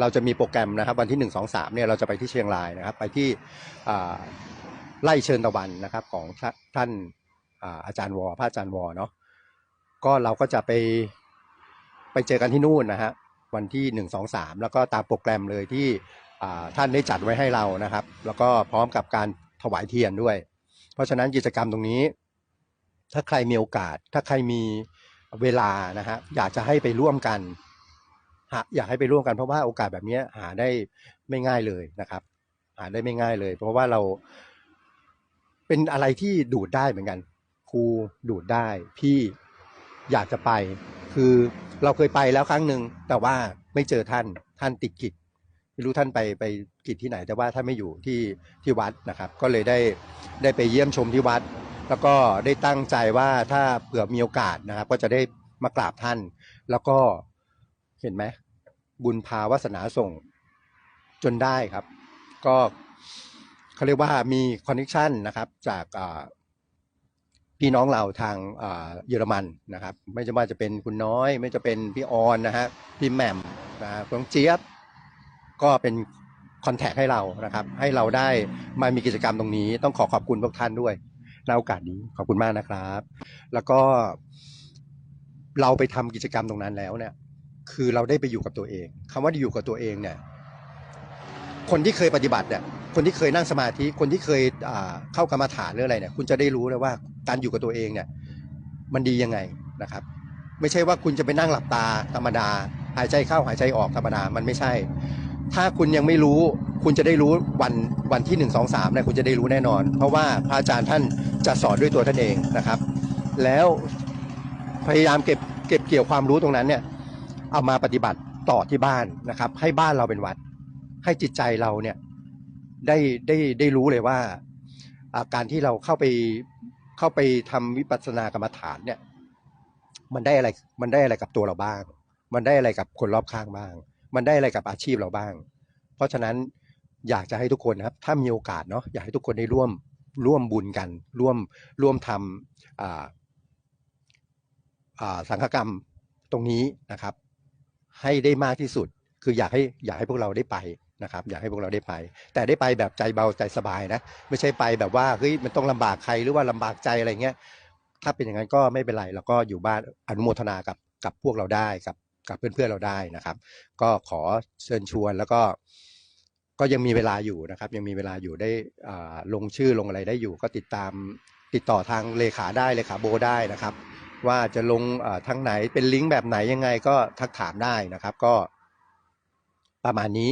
เราจะมีโปรแกรมนะครับ วันที่หนึ่งสองสามเนี่ยเราจะไปที่เชียงรายนะครับ ไปที่ไล่เชิญตะวันนะครับของท่านอาอาจารย์วอพระอาจารย์วอเนาะก็เราก็จะไปไปเจอกันที่นู่นนะฮะวันที่หนึ่งสองสามแล้วก็ตามโปรแกรมเลยที่ท่านได้จัดไว้ให้เรานะครับ แล้วก็พร้อมกับการถวายเทียนด้วย เพราะฉะนั้นกิจกรรมตรงนี้ ถ้าใครมีโอกาส ถ้าใครมีเวลานะฮะอยากจะให้ไปร่วมกัน หาอยากให้ไปร่วมกันเพราะว่าโอกาสแบบนี้หาได้ไม่ง่ายเลยนะครับ หาได้ไม่ง่ายเลย เพราะว่าเราเป็นอะไรที่ดูดได้เหมือนกันครูดูดได้ พี่อยากจะไป คือเราเคยไปแล้วครั้งหนึ่งแต่ว่าไม่เจอท่านท่านติดกิจไม่รู้ท่านไปไปกิจที่ไหน แต่ว่าท่านไม่อยู่ที่ที่วัดนะครับ ก็เลยได้ได้ไปเยี่ยมชมที่วัด แล้วก็ได้ตั้งใจว่าถ้าเผื่อมีโอกาสนะครับ ก็จะได้มากราบท่าน แล้วก็เห็นไหม บุญพาวาสนาส่งจนได้ครับ ก็เขาเรียกว่ามีคอนเนคชันนะครับจากพี่น้องเราทางเยอรมันนะครับ ไม่ว่าจะเป็นคุณน้อย ไม่จะเป็นพี่ออนนะฮะพี่แหม่มนะฮะน้องเจี๊ยบก็เป็นคอนแทคให้เรานะครับ ให้เราได้มามีกิจกรรมตรงนี้ ต้องขอขอบคุณพวกท่านด้วยในโอกาสนี้ขอบคุณมากนะครับ แล้วก็เราไปทำกิจกรรมตรงนั้นแล้วเนี่ย คือเราได้ไปอยู่กับตัวเองคำว่าอยู่กับตัวเองเนี่ยคนที่เคยปฏิบัติเนี่ยคนที่เคยนั่งสมาธิคนที่เคยเข้ากรรมฐานหรืออะไรเนี่ยคุณจะได้รู้เลยว่าการอยู่กับตัวเองเนี่ยมันดียังไงนะครับ ไม่ใช่ว่าคุณจะไปนั่งหลับตาธรรมดา หายใจเข้าหายใจออกธรรมดามันไม่ใช่ ถ้าคุณยังไม่รู้คุณจะได้รู้วันวันที่หนึ่งสองสามเนี่ยคุณจะได้รู้แน่นอน เพราะว่าพระอาจารย์ท่านจะสอนด้วยตัวท่านเองนะครับ แล้วพยายามเก็บเก็บเกี่ยวความรู้ตรงนั้นเนี่ย เอามาปฏิบัติต่อที่บ้านนะครับ ให้บ้านเราเป็นวัด ให้จิตใจเราเนี่ยได้ได้ได้รู้เลยว่าอาการที่เราเข้าไปเข้าไปทำวิปัสสนากรรมฐานเนี่ย มันได้อะไรมันได้อะไรกับตัวเราบ้าง มันได้อะไรกับคนรอบข้างบ้าง มันได้อะไรกับอาชีพเราบ้าง เพราะฉะนั้นอยากจะให้ทุกคนนะครับ ถ้ามีโอกาสเนาะอยากให้ทุกคนได้ร่วมร่วมบุญกัน ร่วมร่วมทำอ่าอ่าสังฆกรรมตรงนี้นะครับ ให้ได้มากที่สุด คืออยากให้อยากให้พวกเราได้ไปนะครับ อยากให้พวกเราได้ไป แต่ได้ไปแบบใจเบาใจสบายนะ ไม่ใช่ไปแบบว่าเฮ้ยมันต้องลำบากใครหรือว่าลำบากใจอะไรเงี้ยถ้าเป็นอย่างนั้นก็ไม่เป็นไรเราก็อยู่บ้านอนุโมทนากับกับพวกเราได้กับกับเพื่อนๆเราได้นะครับ ก็ขอเชิญชวนแล้วก็ก็ยังมีเวลาอยู่นะครับ ยังมีเวลาอยู่ได้อ่าลงชื่อลงอะไรได้อยู่ ก็ติดตามติดต่อทางเลขาได้เลขาโบได้นะครับ ว่าจะลงอ่าทางไหนเป็นลิงก์แบบไหนยังไงก็ทักถามได้นะครับ ก็ประมาณนี้